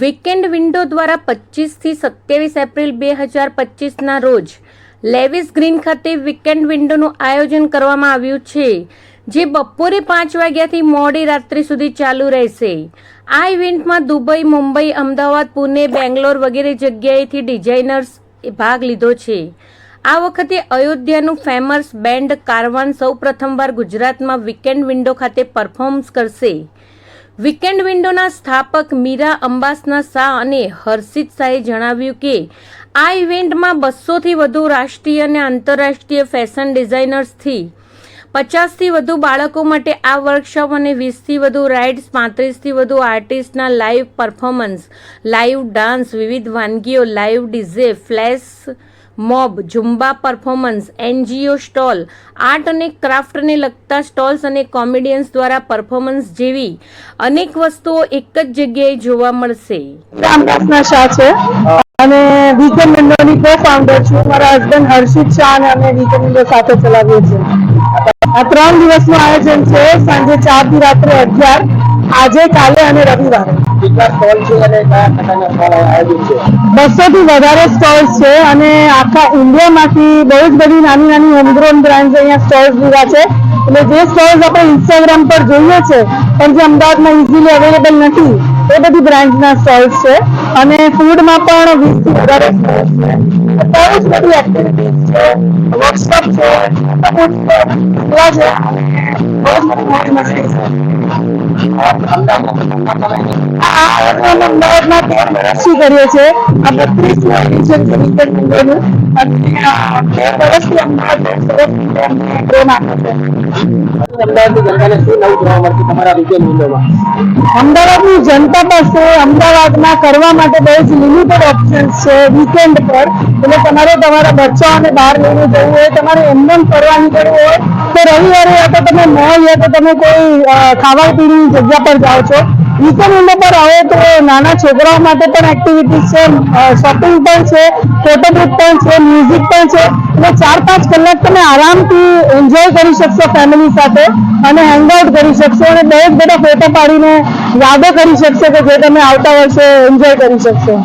Weekend window દ્વારા પચીસથી સત્યાવીસ એપ્રિલ બે હજાર પચીસના રોજ લેવિસ ગ્રીન ખાતે વીકેન્ડ વિન્ડોનું આયોજન કરવામાં આવ્યું છે, જે બપોરે પાંચ વાગ્યાથી મોડી રાત્રિ સુધી ચાલુ રહેશે. આ ઇવેન્ટમાં દુબઈ, મુંબઈ, અમદાવાદ, પુણે, બેંગ્લોર વગેરે જગ્યાએથી ડિઝાઇનર્સ ભાગ લીધો છે. આ વખતે અયોધ્યાનું ફેમસ બેન્ડ કારવાન સૌ પ્રથમવાર ગુજરાતમાં વીકેન્ડ વિન્ડો ખાતે પરફોર્મન્સ કરશે. વીકેન્ડ વિન્ડોના સ્થાપક મીરા અંબાસના શાહ અને હર્ષિત શાહે જણાવ્યું કે, આ ઇવેન્ટમાં બસોથી વધુ રાષ્ટ્રીય અને આંતરરાષ્ટ્રીય ફેશન ડિઝાઇનર્સથી પચાસથી વધુ બાળકો માટે આ વર્કશોપ અને વીસથી વધુ રાઇડ્સ, પાંત્રીસથી વધુ આર્ટિસ્ટના લાઈવ પરફોર્મન્સ, લાઈવ ડાન્સ, વિવિધ વાનગીઓ, live DJ flash mob zumba performance, NGO stall, art અને ક્રાફ્ટને લગતા સ્ટોલ્સ અને કોમેડિયન્સ દ્વારા પરફોર્મન્સ જેવી અનેક વસ્તુઓ એક જ જગ્યાએ જોવા મળશે. રામદાસના શાહ છે. અને વીકેન્ડ વિન્ડોની કો ફાઉન્ડર છું. મારા હસબન્ડ હર્ષિત શાહ અને અમે વીકેન્ડ વિન્ડો સાથે ચલાવીએ છીએ. આ ત્રણ દિવસનું આયોજન છે. સાંજે ચારથી રાત્રે અગિયાર આજે કાલે અને રવિવારે. બસો થી વધારે સ્ટોલ્સ છે અને આખા ઇન્ડિયામાંથી બહુ જ બધી નાની નાની હોમગ્રોન બ્રાન્ડ અહીંયા સ્ટોલ્સ લીધા છે. એટલે જે સ્ટોલ્સ આપણે ઇન્સ્ટાગ્રામ પર જોઈએ છે પણ જે અમદાવાદમાં ઇઝીલી અવેલેબલ નથી એ બધી બ્રાન્ડના સ્ટોલ્સ છે. અને ફૂડમાં પણ વીસથી વધારે સ્ટોલ્સ છે. બહુ જ બધી એક્ટિવિટીઝ છે વર્કશોપ છે. વર્ષથી કરીએ છીએ? આ બત્રીસ છે વીકેન્ડ વિન્ડોનું અને આ તેર વર્ષથી અમદાવાદ પ્રેમ અમદાવાદની શું? જનતા પાસે અમદાવાદમાં કરવા માટે બહુ જ લિમિટેડ ઓપ્શન્સ છે વીકેન્ડ પર. એટલે તમારે તમારા બચ્ચાઓને બહાર લઈને જવું હોય, તમારે એમને એમ ફરવા નીકળવું હોય તો રવિવારે તો તમે મોલ યા તો તમે કોઈ ખાવા પીવાની જગ્યા પર જાઓ છો. વીકેન્ડ પર આવો તો નાના છોકરાઓ માટે પણ એક્ટિવિટીઝ છે શોપિંગ પણ છે ફોટો પણ છે મ્યુઝિક પણ છે. એટલે ચાર પાંચ કલાક તમે આરામથી એન્જોય કરી શકશો ફેમિલી સાથે અને હેંગઆઉટ કરી શકશો અને દરેક બધા ફોટો પાડીને યાદો કરી શકશો કે જે તમે આવતા વર્ષે એન્જોય કરી શકશો.